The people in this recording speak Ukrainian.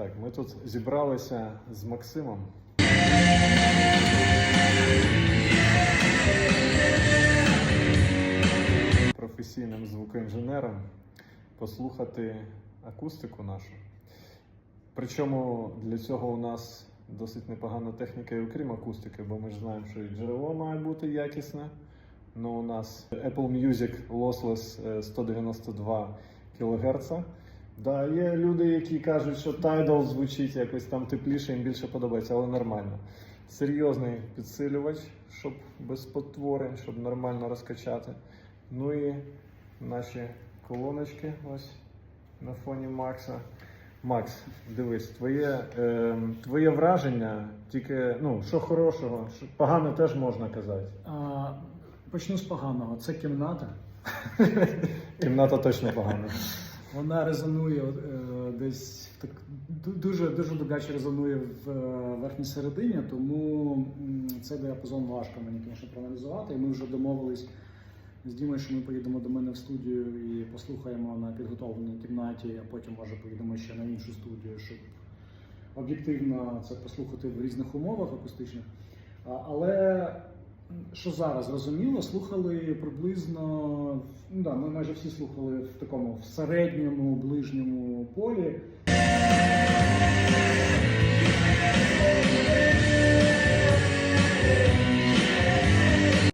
Так, ми тут зібралися з Максимом. Професійним звукоінженером послухати акустику нашу. Причому для цього у нас досить непогана техніка, і окрім акустики, бо ми ж знаємо, що і джерело має бути якісне. Ну, у нас Apple Music Lossless е, 192 кГц. Да, є люди, які кажуть, що Tidal звучить якось там тепліше, їм більше подобається, але нормально. Серйозний підсилювач, щоб без потворень, щоб нормально розкачати. Ну і наші колоночки ось на фоні Макса. Макс, дивись, твоє, е, твоє враження, тільки ну, що хорошого, що погано теж можна казати. А, почну з поганого. Це кімната. Кімната точно погана. Вона резонує е, десь так дуже дуже добряче резонує в е, верхній середині, тому цей діапазон важко мені, звісно, проаналізувати. І ми вже домовились з Дімою, що ми поїдемо до мене в студію і послухаємо на підготовленій кімнаті, а потім може поїдемо ще на іншу студію, щоб об'єктивно це послухати в різних умовах акустичних. Але що зараз зрозуміло, слухали приблизно ну да, ми майже всі слухали в такому в середньому ближньому полі.